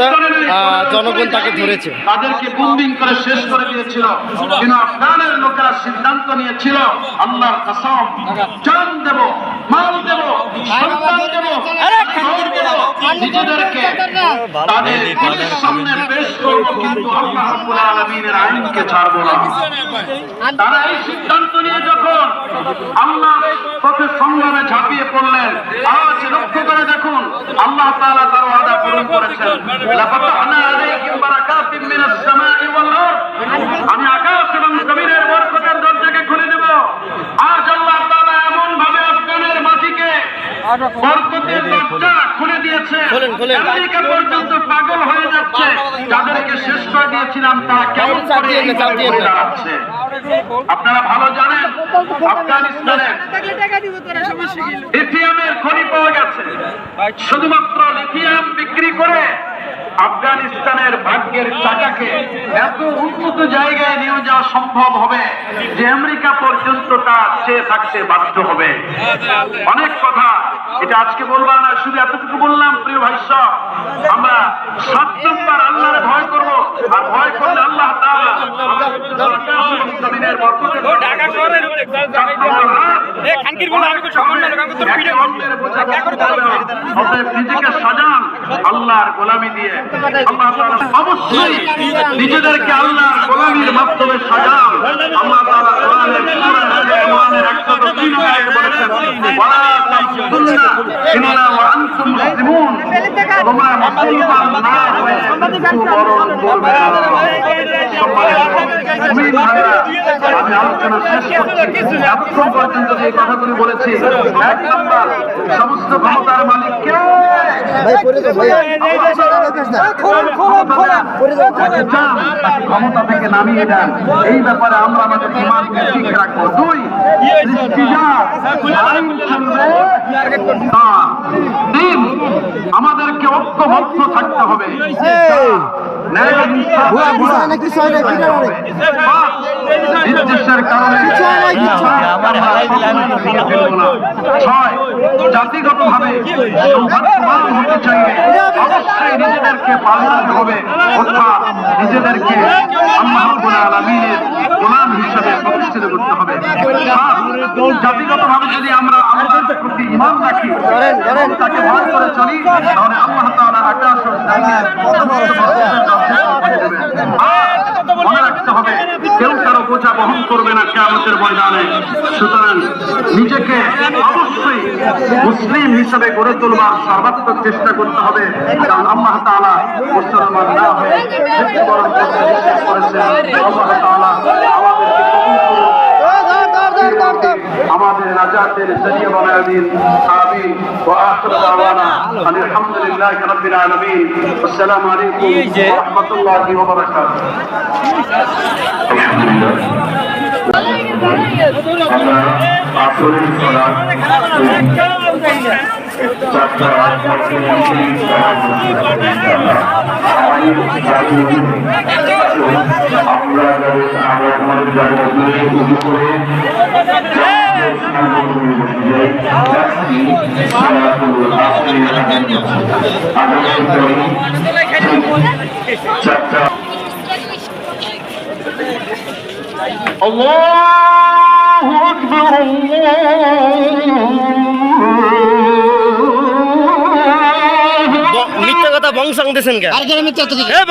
কথা জনগণ তাকে ধরেছে। তাদেরকে বুম্বিং করে শেষ করে দিয়েছিল। কিন্তু আফগানের লোকেরা সিদ্ধান্ত নিয়েছিল আল্লাহর কসম জান দেব মাল দেব সন্তান দেব নিজেদেরকে তাদের পুলিশের সামনে পেশ করব কিন্তু আল্লাহ রাব্বুল আলামিনের আইনকে ছাড়বো না। তারা এই সিদ্ধান্ত নিয়ে যখন আল্লাহ পথে সংগ্রামে ঝাঁপিয়ে পড়লেন আজ লক্ষ্য করে দেখুন আল্লাহ তাআলা তার ওয়াদা পূরণ করেছেন। আমি আকাশ এবং জমিনের বরকতের দরজাকে খুলে দেব। আজ আল্লাহ তাআলা এমন ভাবে আফগানের মাটিকে বরকতের দরজা খুলে দিয়েছে। আমেরিকা পর্যন্ত পাগল হয়ে যাচ্ছে। যাদেরকে শেষ করে দিয়েছিলাম তারা কেমন করে দাঁড়াচ্ছে? আপনারা ভালো জানেন আফগানিস্তানে লিথিয়ামের খনি পাওয়া গেছে। শুধুমাত্র লিথিয়াম বিক্রি করে আফগানিস্তানের ভাগ্যের চাকাকে এত উন্নত জায়গায় নিয়ে যাওয়া সম্ভব হবে যে আমেরিকা পর্যন্ত তা চেয়ে থাকতে বাধ্য হবে। অনেক কথা, এটা আজকে বলব না, শুধু এতটুকু বললাম, প্রিয় ভাই আমরা সাত নম্বর আল্লাহরে ভয় করব আর ভয় করলে আল্লাহ তাআলা আমাদের আকাশ এবং জমিনের বরকতের ঢাকা শহরের চার নম্বর হাত এ খানকির বলে আমি তো সামান্য লোক আমি তো ভিডিও অতএব নিজেকে সাজান আল্লাহর গোলামি দিয়ে। আল্লাহ তাআলা অবশ্যই নিজেদেরকে আল্লাহর গোলামির মাধ্যমে সাজান। আল্লাহ তাআলা কোরআনের সূরা আলে 103 আয়াতে বলেছেন ওয়ালা তামুতুন্না ইল্লা ওয়া আনতুম মুসলিমুন। তোমরা মুসলমান না হয়ে কে ক্ষমতা থেকে নামিয়ে দেন এই ব্যাপারে আমরা আমাদের ইমানকে ঠিক রাখব। দুই আইন চলবে না। তিন আমাদেরকে ঐক্যবদ্ধ থাকতে হবে। ছয় হতে চাইলে অবশ্যই নিজেদেরকে পাল্টাতে হবে অর্থাৎ নিজেদেরকে আল্লাহ রাব্বুল গোলাম হিসেবে প্রতিষ্ঠিত করতে হবে। সাত, জাতিগতভাবে যদি আমরা ঈমান রাখি এবং তাকে ভয় করে চলি তাহলে আল্লাহ তাআলা আকাশ ও। আর মনে রাখতে হবে কেউ কারও বোঝা বহন করবে না কেয়ামতের ময়দানে। সুতরাং নিজেকে অবশ্যই মুসলিম হিসেবে গড়ে তোলবার সর্বাত্মক চেষ্টা করতে হবে কারণ আল্লাহ তাআলা মুসলমান না হয়ে মৃত্যুবরণ করতে নিষেধ করেছেন। আল্লাহ তাআলা আমাদের নাজাতের জরিয়ে বানায় দিন আমিন ওয়া আখিরু দাওয়ানা আলহামদুলিল্লাহি রাব্বিল আলামিন আসসালামু আলাইকুম ওয়া রাহমাতুল্লাহি ওয়া বারাকাতুহু আমরা আসরের করা চারটা আট বছর আমরা আমরা আমাদের জায়গাগুলো উঁচু করে চারটা الله أكبر الله মিথ্যা কথা বংশাং দিয়েছেন কে